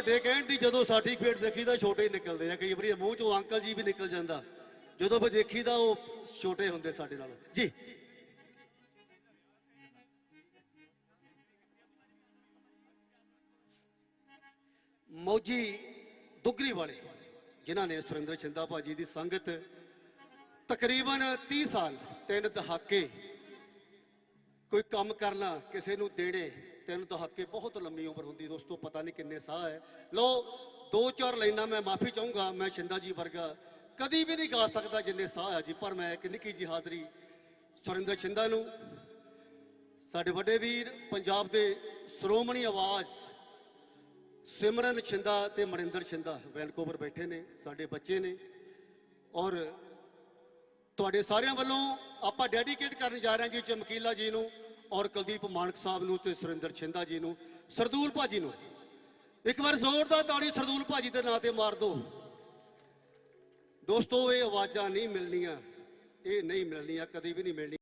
ਵੱਡੇ ਕਹਿਣ ਦੀ ਜਦੋਂ ਸਰਟੀਫਿਕੇਟ ਦੇਖੀਦਾ ਛੋਟੇ ਹੀ ਨਿਕਲਦੇ ਆ। ਕਈ ਵਾਰੀ ਮੂੰਹ ਚੋਂ ਅੰਕਲ ਜੀ ਵੀ ਨਿਕਲ ਜਾਂਦਾ। ਜਦੋਂ ਵੀ ਦੇਖੀਦਾ ਉਹ ਛੋਟੇ ਹੁੰਦੇ ਸਾਡੇ ਨਾਲ। ਜੀ। ਮੌਜੀ ਦੁਗਰੀ ਵਾਲੇ ਜਿਨ੍ਹਾਂ ਨੇ ਸੁਰਿੰਦਰ ਛਿੰਦਾ ਭਾਜੀ ਦੀ ਸੰਗਤ ਤਕਰੀਬਨ 30 ਸਾਲ ਤਿੰਨ ਦਹਾਕੇ ਕੋਈ ਕੰਮ ਕਰਨਾ, ਕਿਸੇ ਨੂੰ ਦੇਣੇ ਤਿੰਨ ਦਹਾਕੇ ਬਹੁਤ ਲੰਮੀ ਉਮਰ ਹੁੰਦੀ ਦੋਸਤੋ, ਪਤਾ ਨਹੀਂ ਕਿੰਨੇ ਸਾਹ ਹੈ। ਲਓ, ਦੋ ਚਾਰ ਲਾਈਨਾਂ ਮੈਂ ਮਾਫੀ ਚਾਹੂੰਗਾ, ਮੈਂ ਛਿੰਦਾ ਜੀ ਵਰਗਾ ਕਦੀ ਵੀ ਨਹੀਂ ਗਾ ਸਕਦਾ ਜਿੰਨੇ ਸਾਹ ਹੈ ਜੀ, ਪਰ ਮੈਂ ਇੱਕ ਨਿੱਕੀ ਜੀ ਹਾਜ਼ਰੀ ਸੁਰਿੰਦਰ ਛਿੰਦਾ ਨੂੰ। ਸਾਡੇ ਵੱਡੇ ਵੀਰ, ਪੰਜਾਬ ਦੇ ਸ਼੍ਰੋਮਣੀ ਆਵਾਜ਼ ਸਿਮਰਨ ਛਿੰਦਾ ਤੇ ਮਨਿੰਦਰ ਛਿੰਦਾ ਵੈਨਕੂਵਰ ਬੈਠੇ ਨੇ, ਸਾਡੇ ਬੱਚੇ ਨੇ। ਔਰ ਤੁਹਾਡੇ ਸਾਰਿਆਂ ਵੱਲੋਂ ਆਪਾਂ ਡੈਡੀਕੇਟ ਕਰਨ ਜਾ ਰਹੇ ਹਾਂ ਜੀ ਚਮਕੀਲਾ ਜੀ ਨੂੰ। ਔਰ ਕੁਲਦੀਪ ਮਾਨਕ ਸਾਹਿਬ ਨੂੰ ਤੇ ਸੁਰਿੰਦਰ ਛਿੰਦਾ ਜੀ ਨੂੰ, ਸਰਦੂਲ ਭਾਜੀ ਨੂੰ। ਇੱਕ ਵਾਰ ਜ਼ੋਰਦਾਰ ਤਾੜੀ ਸਰਦੂਲ ਭਾਜੀ ਦੇ ਨਾਂ ਤੇ ਮਾਰ ਦਿਓ ਦੋਸਤੋ, ਇਹ ਆਵਾਜ਼ਾਂ ਨਹੀਂ ਮਿਲਣੀਆਂ, ਇਹ ਨਹੀਂ ਮਿਲਣੀਆਂ, ਕਦੀ ਵੀ ਨਹੀਂ ਮਿਲਣੀਆਂ।